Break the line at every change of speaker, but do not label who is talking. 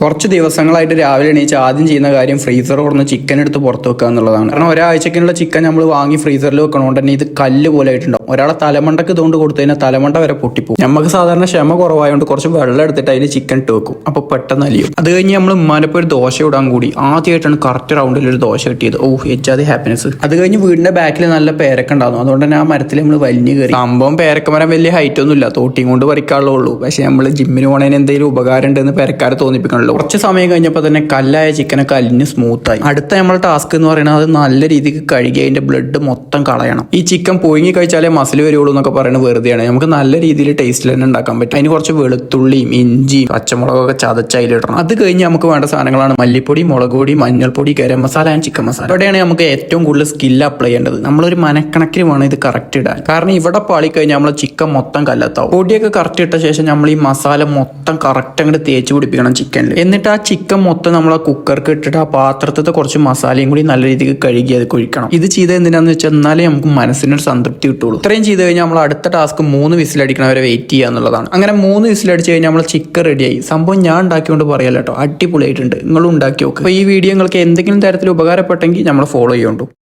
കുറച്ച് ദിവസങ്ങളായിട്ട് രാവിലെ എണീച്ച് ആദ്യം ചെയ്യുന്ന കാര്യം ഫ്രീസർ തുറന്ന് ചിക്കൻ എടുത്ത് പുറത്ത് വെക്കുക എന്നുള്ളതാണ്. കാരണം ഒരാഴ്ചക്കുള്ള ചിക്കൻ നമ്മൾ വാങ്ങി ഫ്രീസറിൽ വെക്കണോണ്ട് തന്നെ ഇത് കല്ല് പോലെ ആയിട്ടുണ്ടാവും. ഒരാളെ തലമണ്ടക്ക് ഇതുകൊണ്ട് കൊടുത്തു കഴിഞ്ഞാൽ തലമണ്ട വരെ പൊട്ടിപ്പോകും നമുക്ക് സാധാരണ ക്ഷമ കുറവായതുകൊണ്ട് കുറച്ച് വെള്ളം എടുത്തിട്ട് അതിൽ ചിക്കൻ ഇട്ട് വെക്കും. അപ്പോൾ പെട്ടെന്ന് അലിയും. അത് കഴിഞ്ഞ് നമ്മൾ ഉമ്മാനപ്പോൾ ഒരു ദോശ ഇടാൻ കൂടി. ആദ്യമായിട്ടാണ് കറക്റ്റ് റൗണ്ടിൽ ഒരു ദോശ കിട്ടിയത്. ഓ എച്ചാതി ഹാപ്പിനെസ് അത് കഴിഞ്ഞ് വീടിന്റെ ബാക്കിൽ നല്ല പേരക്ക ഉണ്ടായിരുന്നു. അതുകൊണ്ട് തന്നെ ആ മരത്തിൽ നമ്മൾ വലിഞ്ഞു കയറി. സംഭവം പേരക്ക മരം വലിയ ഹൈറ്റ് ഒന്നും ഇല്ല തോട്ടിയും കൊണ്ട് പറിക്കാനുള്ളൂ പക്ഷെ നമ്മൾ ജിമ്മിന് പോണതിന് എന്തെങ്കിലും ഉപകാരം ഉണ്ടെന്ന് പേരക്കാരെ തോന്നിപ്പിക്കണല്ലോ. കുറച്ച് സമയം കഴിഞ്ഞപ്പോൾ തന്നെ കല്ലായ ചിക്കനൊക്കെ അലിഞ്ഞ് സ്മൂത്തായി അടുത്ത നമ്മൾ ടാസ്ക് എന്ന് പറയുന്നത് അത് നല്ല രീതിക്ക് കഴുകി അതിന്റെ ബ്ലഡ് മൊത്തം കളയണം. ഈ ചിക്കൻ പുഴുങ്ങി കഴിച്ചാലേ മസിൽ വരുള്ളൂ എന്നൊക്കെ പറയുന്നത് വെറുതെയാണ്. നമുക്ക് നല്ല രീതിയിൽ ടേസ്റ്റിൽ തന്നെ ഉണ്ടാക്കാൻ പറ്റും. അതിന് കുറച്ച് വെളുത്തുള്ളിയും ഇഞ്ചിയും പച്ചമുളകൊക്കെ ചതച്ച അതിലിടണം. അത് കഴിഞ്ഞ് നമുക്ക് വേണ്ട സാധനങ്ങളാണ് മല്ലിപ്പൊടി മുളക് പൊടി മഞ്ഞൾപ്പൊടി ഗരം മസാല ആൻഡ് ചിക്കൻ മസാല ഇവിടെയാണ് നമുക്ക് ഏറ്റവും കൂടുതൽ സ്കിൽ അപ്ലൈ ചെയ്യേണ്ടത്. നമ്മളൊരു മനക്കണക്കിന് വേണം ഇത് കറക്റ്റ് ഇടാൻ. കാരണം ഇവിടെ പാളി കഴിഞ്ഞാൽ നമ്മൾ ചിക്കൻ മൊത്തം കല്ലത്താവും. പൊടിയൊക്കെ കറക്റ്റ് ഇട്ട ശേഷം നമ്മൾ ഈ മസാല മൊത്തം കറക്റ്റ് അങ്ങോട്ട് തേച്ച് പിടിപ്പിക്കണം ചിക്കനിൽ എന്നിട്ട് ആ ചിക്കൻ മൊത്തം നമ്മൾ ആ കുക്കർക്ക് ഇട്ടിട്ട് ആ പാത്രത്തിൽ കുറച്ച് മസാലയും കൂടി നല്ല രീതിക്ക് കഴുകി അത് കുഴിക്കണം. ഇത് ചെയ്ത് എന്തിനാന്ന് വെച്ചാൽ എന്നാലേ നമുക്ക് മനസ്സിനൊരു സംതൃപ്തി കിട്ടുള്ളൂ. ഇത്രയും ചെയ്ത് കഴിഞ്ഞാൽ നമ്മൾ അടുത്ത ടാസ്ക് മൂന്ന് വിസിലടിക്കണവരെ വെയിറ്റ് ചെയ്യുക എന്നുള്ളതാണ്. അങ്ങനെ മൂന്ന് വിസിലടിച്ച് കഴിഞ്ഞാൽ നമ്മൾ ചിക്കൻ റെഡിയായി സംഭവം ഞാൻ ഉണ്ടാക്കിയോണ്ട് പറയാലോ അടിപൊളിയായിട്ടുണ്ട്. നിങ്ങളും ഉണ്ടാക്കി നോക്കുക അപ്പോൾ ഈ വീഡിയോ നിങ്ങൾക്ക് എന്തെങ്കിലും തരത്തിൽ ഉപകാരപ്പെട്ടെങ്കിൽ നമ്മൾ ഫോളോ ചെയ്യുന്നുണ്ടോ